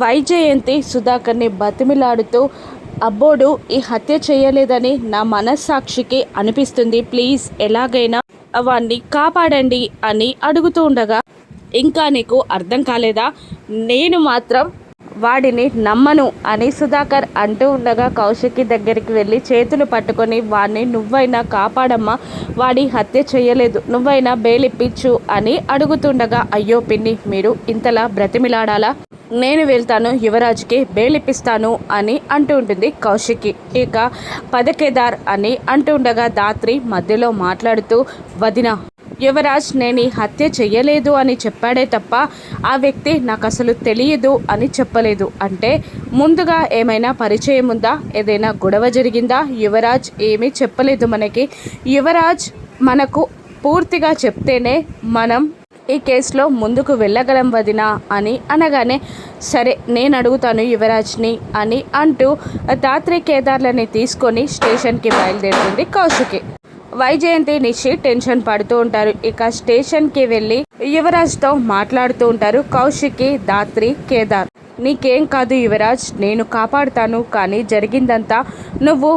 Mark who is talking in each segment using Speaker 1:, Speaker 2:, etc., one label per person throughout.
Speaker 1: వైజయంతి సుధాకర్ని బతిమిలాడుతూ అబ్బోడు ఈ హత్య చేయలేదని నా మనస్సాక్షికి అనిపిస్తుంది. ప్లీజ్ ఎలాగైనా వాణ్ణి కాపాడండి అని అడుగుతూ ఉండగా ఇంకా నీకు అర్థం కాలేదా? నేను మాత్రం వాడిని నమ్మను అని సుధాకర్ అంటూ ఉండగా కౌశికి దగ్గరికి వెళ్ళి చేతులు పట్టుకొని వాడిని నువ్వైనా కాపాడమ్మా వాడి హత్య చేయలేదు నువ్వైనా బెయిలిప్పించు అని అడుగుతుండగా అయ్యో పిన్ని మీరు ఇంతలా బ్రతిమిలాడాలా? నేను వెళ్తాను యువరాజ్కి బెయిలిప్పిస్తాను అని అంటూ ఉంటుంది కౌశికి ఇక పదకేదార్ అని అంటూ ఉండగా దాత్రి మధ్యలో మాట్లాడుతూ వదిన యువరాజ్ నేను ఈ హత్య చెయ్యలేదు అని చెప్పాడే తప్ప ఆ వ్యక్తి నాకు అసలు తెలియదు అని చెప్పలేదు. అంటే ముందుగా ఏమైనా పరిచయం ఉందా? ఏదైనా గొడవ జరిగిందా? యువరాజ్ ఏమీ చెప్పలేదు మనకి. యువరాజ్ మనకు పూర్తిగా చెప్తేనే మనం ఈ కేసులో ముందుకు వెళ్ళగలం వదినా అని అనగానే సరే నేను అడుగుతాను యువరాజ్ని అని అంటూ దాత్రి కేదార్లని తీసుకొని స్టేషన్కి బయలుదేరుతుంది కౌశికి. వైజయంతి నిషి టెన్షన్ పడుతూ ఉంటారు. ఇక స్టేషన్కి వెళ్ళి యువరాజ్తో మాట్లాడుతూ ఉంటారు కౌశికి దాత్రి కేదార్. నీకేం కాదు యువరాజ్ నేను కాపాడుతాను కానీ జరిగిందంతా నువ్వు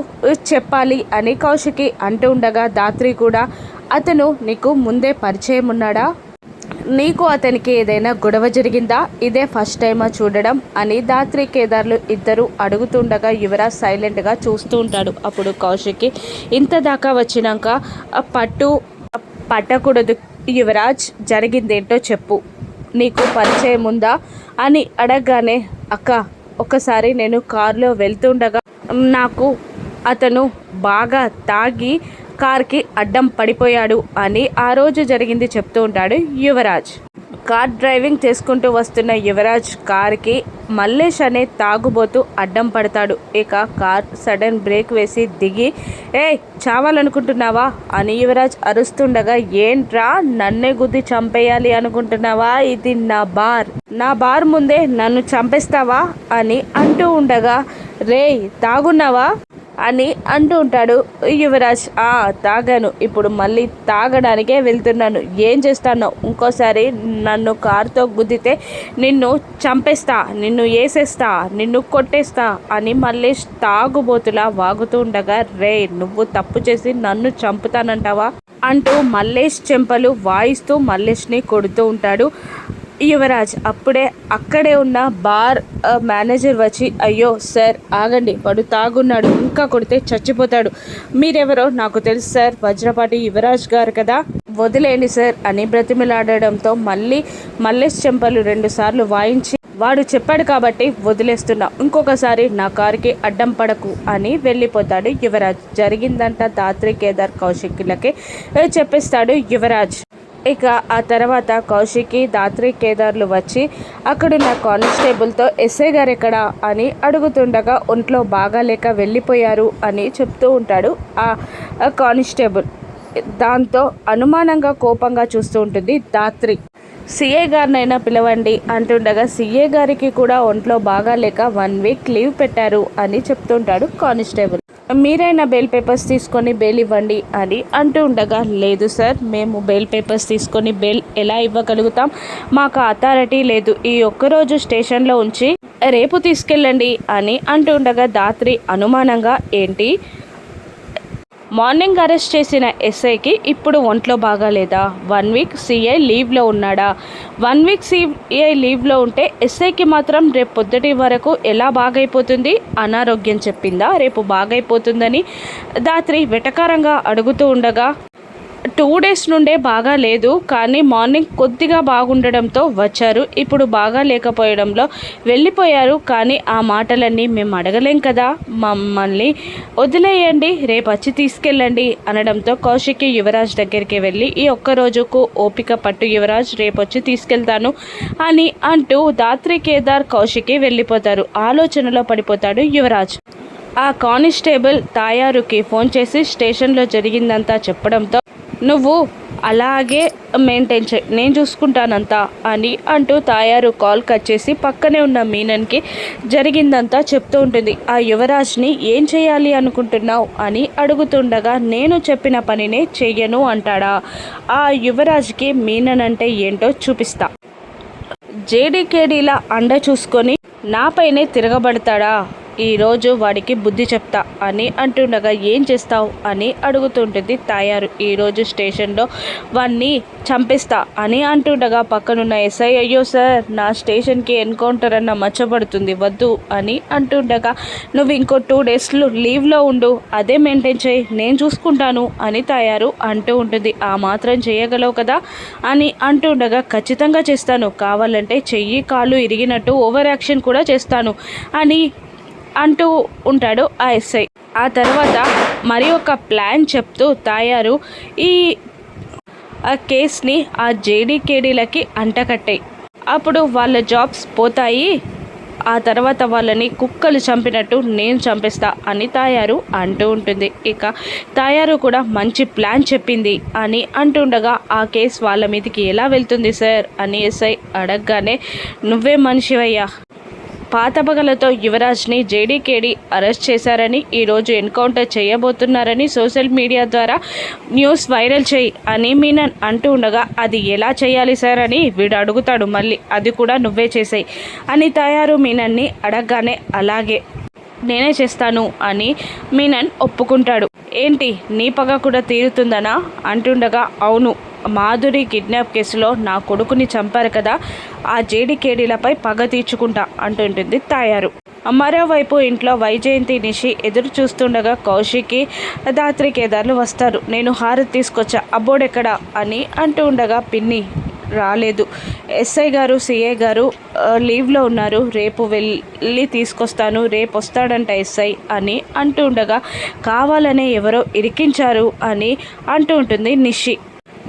Speaker 1: చెప్పాలి అని కౌశికి అంటూ ఉండగా దాత్రి కూడా అతను నీకు ముందే పరిచయం ఉన్నాడా నీకు అతనికి ఏదైనా గొడవ జరిగిందా? ఇదే ఫస్ట్ టైమా చూడడం అని దాత్రి కేదార్లు ఇద్దరు అడుగుతుండగా యువరాజ్ సైలెంట్గా చూస్తూ ఉంటాడు. అప్పుడు కౌశిక్కి ఇంత దాకా వచ్చినాక ఆ పట్టు పట్టకూడదు యువరాజ్ జరిగిందేంటో చెప్పు. నీకు పరిచయం ఉందా? అని అడగగానే అక్క ఒకసారి నేను కారులో వెళ్తుండగా నాకు అతను బాగా తాగి కార్కి అడ్డం పడిపోయాడు అని ఆ రోజు జరిగింది చెప్తూ ఉంటాడు యువరాజ్. కార్ డ్రైవింగ్ చేసుకుంటూ వస్తున్న యువరాజ్ కార్కి మల్లేష్ అనే తాగుబోతూ అడ్డం పడతాడు. ఇక కార్ సడన్ బ్రేక్ వేసి దిగి ఏ చావాలనుకుంటున్నావా? అని యువరాజ్ అరుస్తుండగా ఏంట్రా నన్నే గుద్ది చంపేయాలి అనుకుంటున్నావా? ఇది నా బార్. నా బార్ ముందే నన్ను చంపేస్తావా? అని అంటూ ఉండగా రే తాగున్నావా? అని అంటూ ఉంటాడు. యువరాజ్ ఆ తాగాను. ఇప్పుడు మళ్ళీ తాగడానికే వెళ్తున్నాను. ఏం చేస్తానో ఇంకోసారి నన్ను కారుతో గుద్దితే నిన్ను చంపేస్తా నిన్ను వేసేస్తా నిన్ను కొట్టేస్తా అని మళ్ళీ తాగుబోతులా వాగుతూ ఉండగా రే నువ్వు తప్పు చేసి నన్ను చంపుతానంటావా? అంటూ మల్లేష్ చెంపలు వాయిస్తూ మల్లేష్ని కొడుతూ ఉంటాడు. యువరాజ్ అప్పుడే అక్కడే ఉన్న బార్ మేనేజర్ వచ్చి అయ్యో సార్ ఆగండి వాడు తాగున్నాడు ఇంకా కొడితే చచ్చిపోతాడు. మీరెవరో నాకు తెలుసు సార్ వజ్రపాటి యువరాజ్ గారు కదా. వదిలేండి సార్ అని బ్రతిమిలాడడంతో మళ్ళీ మల్లేష్ చెంపలు రెండుసార్లు వాయించి వాడు చెప్పాడు కాబట్టి వదిలేస్తున్నా ఇంకొకసారి నా కారుకి అడ్డం పడకు అని వెళ్ళిపోతాడు యువరాజ్. జరిగిందంట దాత్రి కేదార్ కౌశిక్లకి చెప్పేస్తాడు యువరాజ్. ఇక ఆ తర్వాత కౌశికి దాత్రి కేదార్లు వచ్చి అక్కడున్న కానిస్టేబుల్తో ఎస్ఐ గారు ఎక్కడా అని అడుగుతుండగా ఒంట్లో బాగాలేక వెళ్ళిపోయారు అని చెప్తూ ఉంటాడు ఆ కానిస్టేబుల్. దాంతో అనుమానంగా కోపంగా చూస్తూ ఉంటుంది దాత్రి. సిఏ గారినైనా పిలవండి అంటుండగా సిఏ గారికి కూడా ఒంట్లో బాగాలేక వన్ వీక్ లీవ్ పెట్టారు అని చెప్తుంటాడు కానిస్టేబుల్. మీరైనా బెయిల్ పేపర్స్ తీసుకొని బెయిల్ ఇవ్వండి అని అంటూ ఉండగా లేదు సార్ మేము బెయిల్ పేపర్స్ తీసుకొని బెయిల్ ఎలా ఇవ్వగలుగుతాం? మాకు అథారిటీ లేదు. ఈ ఒక్కరోజు స్టేషన్లో ఉంచి రేపు తీసుకెళ్ళండి అని అంటూ ఉండగా దాత్రి అనుమానంగా ఏంటి? మార్నింగ్ అరెస్ట్ చేసిన ఎస్ఐకి ఇప్పుడు ఒంట్లో బాగాలేదా? వన్ వీక్ సిఐ లీవ్లో ఉన్నాడా? వన్ వీక్ సిఐ లీవ్లో ఉంటే ఎస్ఐకి మాత్రం రేపు పొద్దుటి వరకు ఎలా బాగైపోతుంది? అనారోగ్యం చెప్పిందా? రేపు బాగైపోతుందని దాత్రి వెటకారంగా అడుగుతూ ఉండగా టూ డేస్ నుండే బాగా లేదు కానీ మార్నింగ్ కొద్దిగా బాగుండడంతో వచ్చారు. ఇప్పుడు బాగా లేకపోయడంలో వెళ్ళిపోయారు కానీ ఆ మాటలన్నీ మేము అడగలేం కదా. మమ్మల్ని వదిలేయండి రేపు వచ్చి తీసుకెళ్ళండి అనడంతో కౌశికి యువరాజ్ దగ్గరికి వెళ్ళి ఈ ఒక్క రోజుకు ఓపిక పట్టు యువరాజ్ రేపు వచ్చి తీసుకెళ్తాను అని అంటూ దాత్రి కేదార్ కౌశికి వెళ్ళిపోతారు. ఆలోచనలో పడిపోతాడు యువరాజ్. ఆ కానిస్టేబుల్ తాయారుకి ఫోన్ చేసి స్టేషన్లో జరిగిందంతా చెప్పడంతో నువ్వు అలాగే మెయింటైన్ చే నేను చూసుకుంటానంతా అని అంటూ తాయారు కాల్ కట్ చేసి పక్కనే ఉన్న మీనన్కి జరిగిందంతా చెప్తూ ఉంటుంది. ఆ యువరాజ్ని ఏం చేయాలి అనుకుంటున్నావు? అని అడుగుతుండగా నేను చెప్పిన పనినే చెయ్యను అంటాడా. ఆ యువరాజ్కి మీనన్ అంటే ఏంటో చూపిస్తా. జేడీకేడీలా అండ చూసుకొని నాపైనే తిరగబడతాడా? ఈరోజు వాడికి బుద్ధి చెప్తా అని అంటుండగా ఏం చేస్తావు? అని అడుగుతుంటుంది తాయారు. ఈరోజు స్టేషన్లో వాణ్ణి చంపిస్తా అని అంటుండగా పక్కనున్న ఎస్ఐ అయ్యో సార్ నా స్టేషన్కి ఎన్కౌంటర్ అన్న మచ్చబడుతుంది వద్దు అని అంటుండగా నువ్వు ఇంకో టూ డేస్లో లీవ్లో ఉండు అదే మెయింటైన్ చేయి నేను చూసుకుంటాను అని తయారు అంటూ ఉంటుంది. ఆ మాత్రం చేయగలవు కదా అని అంటుండగా ఖచ్చితంగా చేస్తాను కావాలంటే చెయ్యి కాళ్ళు ఇరిగినట్టు ఓవర్ యాక్షన్ కూడా చేస్తాను అని అంటూ ఉంటాడు ఆ ఎస్ఐ. ఆ తర్వాత మరి ఒక ప్లాన్ చెప్తూ తాయారు. ఈ ఆ కేస్ని ఆ జేడీకేడీలకి అంటకట్టాయి. అప్పుడు వాళ్ళ జాబ్స్ పోతాయి. ఆ తర్వాత వాళ్ళని కుక్కలు చంపినట్టు నేను చంపిస్తా అని తాయారు అంటూ ఉంటుంది. ఇక తాయారు కూడా మంచి ప్లాన్ చెప్పింది అని అంటుండగా ఆ కేసు వాళ్ళ మీదకి ఎలా వెళ్తుంది సార్? అని ఎస్ఐ అడగగానే నువ్వే మనిషివయ్యా పాతపగలతో యువరాజ్ని జేడీకేడి అరెస్ట్ చేశారని ఈరోజు ఎన్కౌంటర్ చేయబోతున్నారని సోషల్ మీడియా ద్వారా న్యూస్ వైరల్ చేయి అని మీనన్ అంటూ ఉండగా అది ఎలా చేయాలి సార్? అని వీడు అడుగుతాడు. మళ్ళీ అది కూడా నువ్వే చేసాయి అని తయారు మీనన్ని అడగగానే అలాగే నేనే చేస్తాను అని మీనన్ ఒప్పుకుంటాడు. ఏంటి నీ పగ కూడా తీరుతుందనా? అంటుండగా అవును మాధురి కిడ్నాప్ కేసులో నా కొడుకుని చంపారు కదా ఆ జేడికేడీలపై పగ తీర్చుకుంటా అంటుంటుంది తాయారు. మరోవైపు ఇంట్లో వైజయంతి నిషి ఎదురు చూస్తుండగా కౌశికి దాత్రి కేదార్లు వస్తారు. నేను హారతి తీసుకొచ్చా అబ్బోడెక్కడా అని అంటూ ఉండగా పిన్ని రాలేదు. ఎస్ఐ గారు సిఏ గారు లీవ్లో ఉన్నారు. రేపు వెళ్ళి తీసుకొస్తాను రేపు వస్తాడంట ఎస్ఐ అని అంటూ ఉండగా కావాలనే ఎవరో ఇరికించారు అని అంటూ ఉంటుంది నిషి.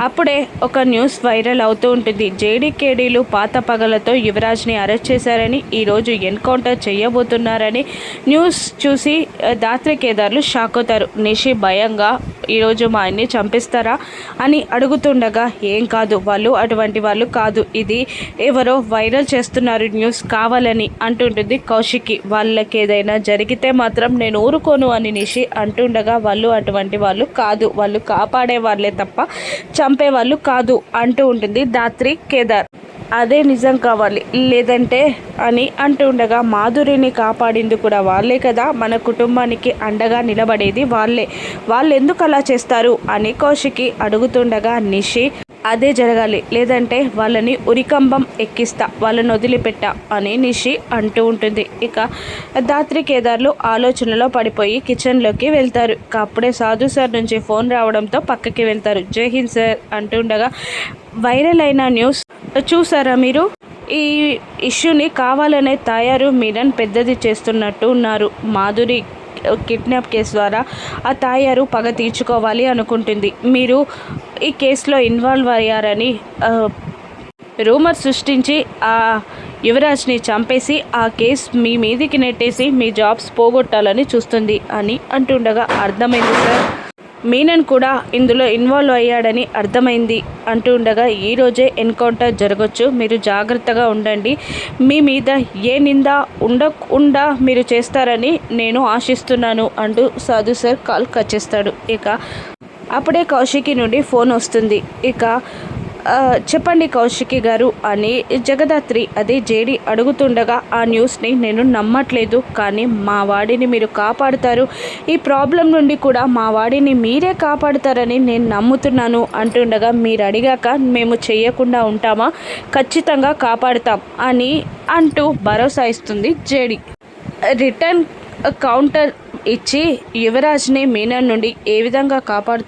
Speaker 1: అప్పుడే ఒక న్యూస్ వైరల్ అవుతూ ఉంటుంది. జేడీకేడీలు పాత పగలతో యువరాజ్ని అరెస్ట్ చేశారని ఈరోజు ఎన్కౌంటర్ చేయబోతున్నారని న్యూస్ చూసి దాత్రి కేదార్లు షాక్ అవుతారు. నిషి భయంగా ఈరోజు మా ఆయన్ని చంపిస్తారా? అని అడుగుతుండగా ఏం కాదు వాళ్ళు అటువంటి వాళ్ళు కాదు. ఇది ఎవరో వైరల్ చేస్తున్నారు న్యూస్ కావాలని అంటుంటుంది కౌశికి. వాళ్ళకి ఏదైనా జరిగితే మాత్రం నేను ఊరుకోను అని నిషి అంటుండగా వాళ్ళు అటువంటి వాళ్ళు కాదు. వాళ్ళు కాపాడే వాళ్ళే తప్ప చంపేవాళ్ళు కాదు అంటూ ఉంటుంది దాత్రి కేదార్. అదే నిజం కావాలి లేదంటే అని అంటూ ఉండగా మాధురిని కాపాడింది కూడా వాళ్ళే కదా. మన కుటుంబానికి అండగా నిలబడేది వాళ్ళే. వాళ్ళు ఎందుకు అలా చేస్తారు అని కౌశికి అడుగుతుండగా నిషి అదే జరగాలి. లేదంటే వాళ్ళని ఉరికంబం ఎక్కిస్తా వాళ్ళని వదిలిపెట్టా అని నిషి అంటూ ఉంటుంది. ఇక దాత్రి కేదార్లు ఆలోచనలో పడిపోయి కిచెన్లోకి వెళ్తారు. అప్పుడే సాధు సార్ నుంచి ఫోన్ రావడంతో పక్కకి వెళ్తారు. జై హింద్ సార్ అంటుండగా వైరల్ అయిన న్యూస్ చూసారా మీరు? ఈ ఇష్యూని కావాలనే తయారు మీరన్ పెద్దది చేస్తున్నట్టు ఉన్నారు. మాధురి కిడ్నాప్ కేసు ద్వారా ఆ తాయారు పగ తీర్చుకోవాలి అనుకుంటుంది. మీరు ఈ కేసులో ఇన్వాల్వ్ అయ్యారని రూమర్ సృష్టించి ఆ యువరాజ్ని చంపేసి ఆ కేసు మీ మీదికి నెట్టేసి మీ జాబ్స్ పోగొట్టాలని చూస్తుంది అని అంటుండగా అర్థమైంది సార్. మీనన్ కూడా ఇందులో ఇన్వాల్వ్ అయ్యాడని అర్థమైంది అంటూ ఉండగా ఈరోజే ఎన్కౌంటర్ జరగచ్చు మీరు జాగ్రత్తగా ఉండండి. మీ మీద ఏ నింద ఉండకుండా మీరు చేస్తారని నేను ఆశిస్తున్నాను అంటూ సాధు సార్ కాల్ కట్ చేస్తాడు. ఇక అప్పుడే కౌశికి నుండి ఫోన్ వస్తుంది. ఇక చెప్పండి కౌశికి గారు అని జగదాత్రి అదే జేడి అడుగుతుండగా ఆ న్యూస్ని నేను నమ్మట్లేదు కానీ మా వాడిని మీరు కాపాడుతారు. ఈ ప్రాబ్లం నుండి కూడా మా వాడిని మీరే కాపాడుతారని నేను నమ్ముతున్నాను అంటుండగా మీరు అడిగాక మేము చేయకుండా ఉంటామా? ఖచ్చితంగా కాపాడుతాం అని అంటూ భరోసా ఇస్తుంది జేడి. రిటర్న్ కౌంటర్ ఇచ్చి యువరాజ్ని మీనా నుండి ఏ విధంగా కాపాడుతుంది?